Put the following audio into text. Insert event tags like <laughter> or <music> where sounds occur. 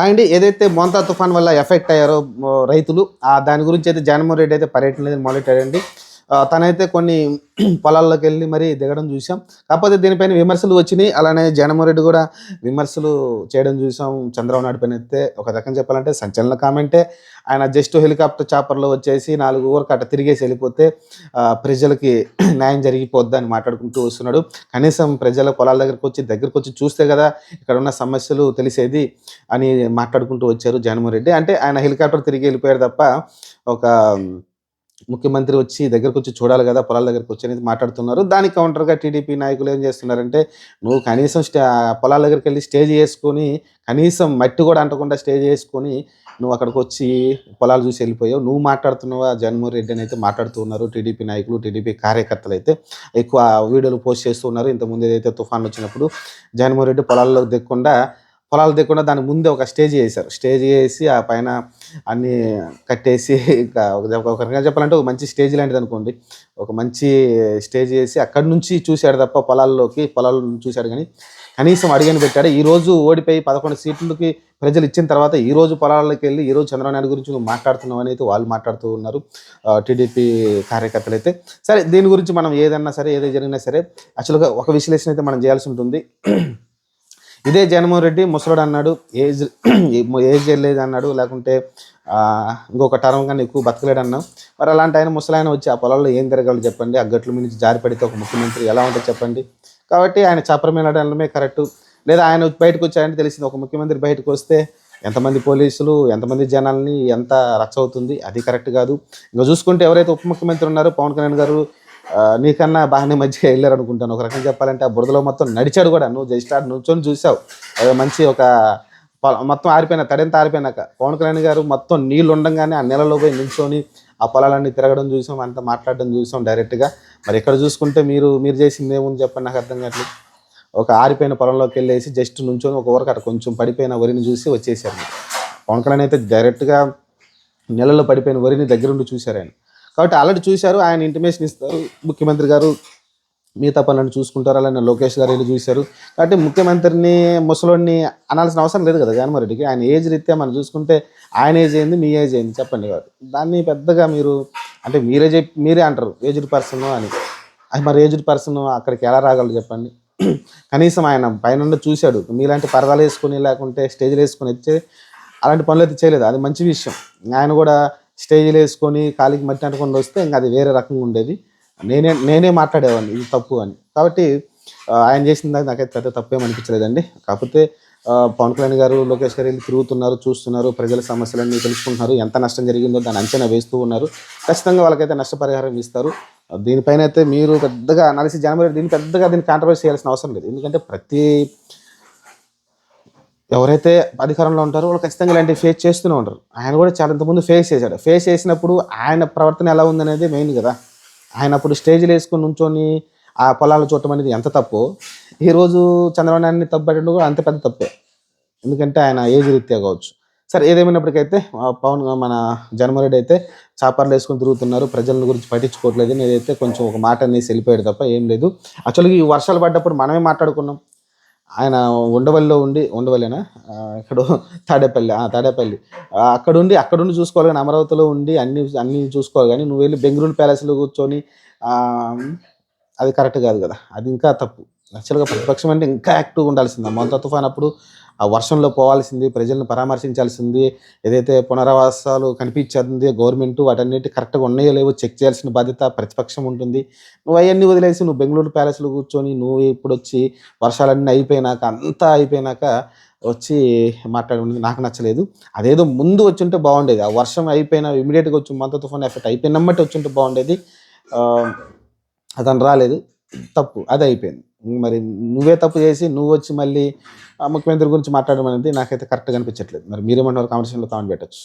Hi అండి ఏదైతే మోంతా తుఫాన్ వల్ల ఎఫెక్ట్ అయ్యారో రైతులు ఆ దాని గురించి అయితే జగన్మోహన్ రెడ్డి అయితే పర్యటన లేదు మొదలెట్టారండి తనైతే కొన్ని <clears throat> పొలాల్లోకి వెళ్ళి మరి దిగడం చూసాం. కాకపోతే దీనిపైన విమర్శలు వచ్చినాయి. అలానే జగన్మోహన్ కూడా విమర్శలు చేయడం చూసాం. చంద్రబాబు నాయుడు పైన అయితే ఒక రకం చెప్పాలంటే సంచలన కామెంటే. ఆయన జస్ట్ హెలికాప్టర్ చాపర్లో వచ్చేసి నాలుగు ఊరికి అట్ట తిరిగేసి వెళ్ళిపోతే ప్రజలకి <clears throat> న్యాయం జరిగిపోద్ది అని మాట్లాడుకుంటూ వస్తున్నాడు. కనీసం ప్రజల పొలాల దగ్గరకు వచ్చి దగ్గరకు వచ్చి చూస్తే కదా ఇక్కడ ఉన్న సమస్యలు తెలిసేది అని మాట్లాడుకుంటూ వచ్చారు జగన్మోహన్ రెడ్డి అంటే ఆయన హెలికాప్టర్ తిరిగి వెళ్ళిపోయారు తప్ప ఒక ముఖ్యమంత్రి వచ్చి దగ్గరకు వచ్చి చూడాలి కదా పొలాల దగ్గరకు వచ్చి అనేది మాట్లాడుతున్నారు. దానికి కౌంటర్గా టీడీపీ నాయకులు ఏం చేస్తున్నారంటే నువ్వు కనీసం స్టే పొలాల దగ్గరికి వెళ్ళి స్టేజ్ చేసుకొని కనీసం మట్టి కూడా అంటకుండా స్టేజ్ చేసుకొని నువ్వు అక్కడికి వచ్చి పొలాలు చూసి వెళ్ళిపోయావు. నువ్వు మాట్లాడుతున్నావా? జగన్మోహన్ రెడ్డి అని అయితే మాట్లాడుతూ ఉన్నారు టీడీపీ నాయకులు టీడీపీ కార్యకర్తలు అయితే. ఎక్కువ వీడియోలు పోస్ట్ చేస్తూ ఉన్నారు. ఇంతకుముందు ఏదైతే తుఫాన్ వచ్చినప్పుడు జగన్మోహన్ రెడ్డి పొలాల్లో దిక్కుండా పొలాలు దిక్కుండా దాని ముందే ఒక స్టేజ్ చేశారు. స్టేజ్ చేసి ఆ పైన అన్ని కట్టేసి ఇంకా ఒక రకంగా చెప్పాలంటే ఒక మంచి స్టేజ్ లాంటిది అనుకోండి. ఒక మంచి స్టేజ్ చేసి అక్కడి నుంచి చూశాడు తప్ప పొలాల్లోకి పొలాల చూశాడు కానీ కనీసం అడిగని పెట్టాడు. ఈరోజు ఓడిపోయి పదకొండు సీట్లకి ప్రజలు ఇచ్చిన తర్వాత ఈ రోజు వెళ్ళి ఈ రోజు చంద్రబాబు నాయుడు గురించి నువ్వు మాట్లాడుతున్నావు అని అయితే వాళ్ళు మాట్లాడుతూ ఉన్నారు. టీడీపీ కార్యకర్తలు అయితే. సరే దీని గురించి మనం ఏదన్నా సరే ఏదైనా జరిగినా సరే యాక్చువల్గా ఒక విశ్లేషణ అయితే మనం చేయాల్సి ఉంటుంది. ఇదే జగన్మోహన్ రెడ్డి ముసలోడు అన్నాడు ఏజ్ <clears throat> ఏజ్ లేదు అన్నాడు లేకుంటే ఇంకొక టర్మ్ కానీ ఎక్కువ బతకలేడు అన్నాం. మరి అలాంటి ఆయన ముసలాయన వచ్చి ఆ పొలాల్లో ఏం తిరగాలో చెప్పండి ఆ గట్ల నుంచి జారి పడితే ఒక ముఖ్యమంత్రి ఎలా ఉంటుంది చెప్పండి. కాబట్టి ఆయన చప్రమేనడమే కరెక్ట్. లేదా ఆయన బయటకు వచ్చాయని తెలిసింది ఒక ముఖ్యమంత్రి బయటకు వస్తే ఎంతమంది పోలీసులు ఎంతమంది జనాల్ని ఎంత రచ్చ అవుతుంది అది కరెక్ట్ కాదు. ఇంకా చూసుకుంటే ఎవరైతే ఉప ముఖ్యమంత్రి ఉన్నారో పవన్ కళ్యాణ్ గారు నీకన్నా బాగానే మంచిగా వెళ్ళారు అనుకుంటాను. ఒక రకంగా చెప్పాలంటే ఆ బురదలో మొత్తం నడిచాడు కూడా. నువ్వు జస్ట్ ఆడ నుంచొని చూసావు. మంచి ఒక మొత్తం ఆరిపోయిన తడెంత ఆరిపోయినాక పవన్ కళ్యాణ్ గారు మొత్తం నీళ్ళు ఉండగానే ఆ నెలలో పోయి నిల్చొని ఆ పొలాలన్నీ తిరగడం చూసాం అంతా మాట్లాడడం చూసాం డైరెక్ట్గా మరి ఇక్కడ చూసుకుంటే మీరు మీరు చేసింది ఏముంది చెప్పండి నాకు అర్థం కావట్లేదు. ఒక ఆరిపోయిన పొలంలోకి వెళ్ళేసి జస్ట్ నుంచొని ఒక ఊరికి అక్కడ కొంచెం పడిపోయిన వరిని చూసి వచ్చేసారు. పవన్ కళ్యాణ్ అయితే డైరెక్ట్గా నెలలో పడిపోయిన వరిని దగ్గరుండి చూశారు ఆయన. కాబట్టి ఆల్రెడీ చూశారు ఆయన ఇంటిమేషన్ ఇస్తారు. ముఖ్యమంత్రి గారు మిగతా పనులను చూసుకుంటారు అలానే లోకేష్ గారు వెళ్ళి చూశారు. కాబట్టి ముఖ్యమంత్రిని ముసలోడిని అనాల్సిన అవసరం లేదు కదా జగన్మోహన్ ఆయన ఏజ్ రీత్యా మనం చూసుకుంటే ఆయన ఏజ్ ఏంది మీ ఏజ్ ఏంది చెప్పండి వారు దాన్ని పెద్దగా మీరు అంటే మీరే చెప్ మీరే అంటారు ఏజ్డ్ పర్సన్ అని. అది మరి ఏజ్డ్ పర్సన్ అక్కడికి ఎలా రాగలరు చెప్పండి. కనీసం ఆయన పైన చూశాడు మీలాంటి పరదాలు వేసుకొని లేకుంటే స్టేజ్లు వేసుకొని వచ్చే అలాంటి పనులు అయితే చేయలేదు. అది మంచి విషయం. ఆయన కూడా స్టేజ్లు వేసుకొని కాలికి మట్టి అంటకుండా వస్తే ఇంకా అది వేరే రకంగా ఉండేది. నేనే నేనే మాట్లాడేవాడిని ఇది తప్పు అని. కాబట్టి ఆయన చేసిన దానికి నాకైతే పెద్ద తప్పేం అనిపించలేదండి. కాకపోతే పవన్ కళ్యాణ్ గారు లోకేష్ గారు వెళ్ళి తిరుగుతున్నారు చూస్తున్నారు ప్రజల సమస్యలన్నీ తెలుసుకుంటున్నారు ఎంత నష్టం జరిగిందో దాన్ని అంచనా వేస్తూ ఉన్నారు. ఖచ్చితంగా వాళ్ళకైతే నష్టపరిహారం ఇస్తారు. దీనిపైన అయితే మీరు పెద్దగా అనాలిసిస్ జనవరి దీన్ని పెద్దగా దీన్ని కాంట్రవర్సీ చేయాల్సిన అవసరం లేదు. ఎందుకంటే ప్రతి ఎవరైతే అధికారంలో ఉంటారో వాళ్ళు ఖచ్చితంగా ఇలాంటివి ఫేస్ చేస్తూనే ఉంటారు. ఆయన కూడా చాలా ఇంతకుముందు ఫేస్ చేశాడు. ఫేస్ చేసినప్పుడు ఆయన ప్రవర్తన ఎలా ఉందనేది మెయిన్ కదా. ఆయన అప్పుడు స్టేజ్లు వేసుకొని నుంచొని ఆ పొలాలు చూడటం అనేది ఎంత తప్పు ఈరోజు చంద్రబాబు నాయుడిని తప్పు పెట్టడం కూడా అంత పెద్ద తప్పే. ఎందుకంటే ఆయన ఏజ్ రీత్యా కావచ్చు. సరే ఏదేమైనప్పటికైతే పవన్ మన జగన్మోహన్ అయితే చాపర్లు వేసుకొని తిరుగుతున్నారు. ప్రజల గురించి పట్టించుకోవట్లేదు. నేనైతే కొంచెం ఒక మాట అనేసి వెళ్ళిపోయాడు తప్ప ఏం లేదు. యాక్చువల్గా ఈ వర్షాలు పడ్డప్పుడు మనమే మాట్లాడుకున్నాం. ఆయన ఉండవల్లిలో ఉండి ఉండవల్లినా? ఇక్కడ తాడేపల్లి తాడేపల్లి. అక్కడుండి అక్కడ ఉండి చూసుకోవాలి కానీ అమరావతిలో ఉండి అన్ని అన్ని చూసుకోవాలి కానీ నువ్వు వెళ్ళి బెంగళూరు ప్యాలెస్లో కూర్చొని అది కరెక్ట్ కాదు కదా. అది ఇంకా తప్పు. యాక్చువల్గా ప్రతిపక్షం అంటే ఇంకా యాక్టివ్గా ఉండాల్సింది. మొంత తుఫాన్ అప్పుడు ఆ వర్షంలో పోవాల్సింది ప్రజలను పరామర్శించాల్సింది ఏదైతే పునరావాసాలు కనిపించింది గవర్నమెంట్ వాటన్నిటి కరెక్ట్గా ఉన్నాయో లేవో చెక్ చేయాల్సిన బాధ్యత ప్రతిపక్షం ఉంటుంది. నువ్వు అవన్నీ వదిలేసి నువ్వు బెంగళూరు ప్యాలెస్లో కూర్చొని నువ్వు ఇప్పుడు వచ్చి వర్షాలన్నీ అయిపోయినాక అంతా అయిపోయినాక వచ్చి మాట్లాడి నాకు నచ్చలేదు. అదేదో ముందు వచ్చి ఉంటే బాగుండేది. ఆ వర్షం అయిపోయిన ఇమీడియట్గా వచ్చి మంత తుఫాన్ ఎఫెక్ట్ అయిపోయినమ్మటి వచ్చి ఉంటే బాగుండేది అతను రాలేదు. తప్పు. అది అయిపోయింది. మరి నువ్వే తప్పు చేసి నువ్వు వచ్చి మళ్ళీ ముఖ్యమంత్రి గురించి మాట్లాడడం అనేది నాకైతే కరెక్ట్గా అనిపించట్లేదు. మరి మీరేమంటారు కాంపిటీషన్లో కామెంట్ పెట్టచ్చు.